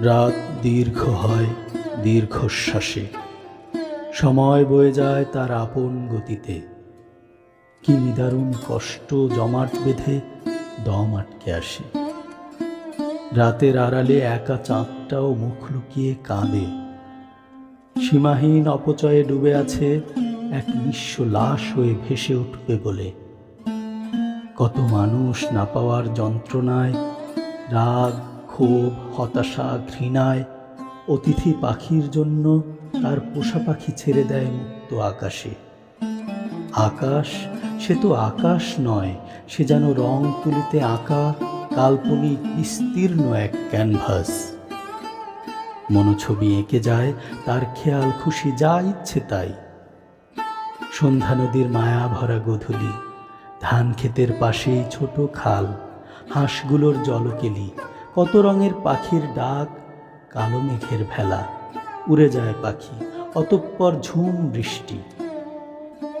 রাত দীর্ঘ হয় দীর্ঘশ্বাসে। সময় বয়ে যায় তার আপন গতিতে। কি নিদারুণ কষ্ট জমাট বেঁধে দম আটকে আসে। রাতের আড়ালে একা চাঁদটাও মুখ লুকিয়ে কাঁদে। সীমাহীন অপচয়ে ডুবে আছে এক নিঃস্ব লাশ হয়ে ভেসে উঠবে বলে। কত মানুষ না পাওয়ার যন্ত্রণায় রাগ ক্ষোভ হতাশা, ঘৃণায় অতিথি পাখির জন্য তার পোষা পাখি ছেড়ে দেয় মুক্ত আকাশে। আকাশ, সে তো আকাশ নয়, সে যেন রং তুলিতে আঁকা কাল্পনিক বিস্তীর্ণ এক ক্যানভাস। মনোছবি এঁকে যায়, তার খেয়াল, খুশি, যা ইচ্ছে তাই। সন্ধ্যা নদীর মায়া ভরা গোধূলি, ধান ক্ষেতের পাশেই ছোট খাল, হাঁসগুলোর জলকেলি কত রঙের পাখির ডাক, কালো মেঘের ভেলা, উড়ে যায় পাখি, অতঃপর ঝুম বৃষ্টি।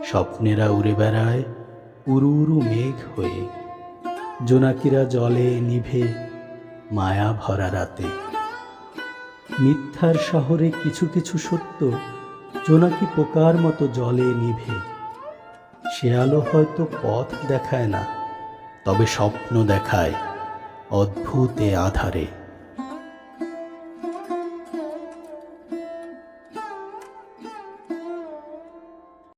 স্বপ্নেরা উড়ে বেড়ায় উরু উরু মেঘ হয়ে। জোনাকিরা জলে নিভে মায়া ভরা রাতে। মিথ্যার শহরে কিছু কিছু সত্য, জোনাকি পোকার মতো জলে নিভে। সে আলো হয়তো পথ দেখায় না, তবে স্বপ্ন দেখায়। অদ্ভুত আধারে।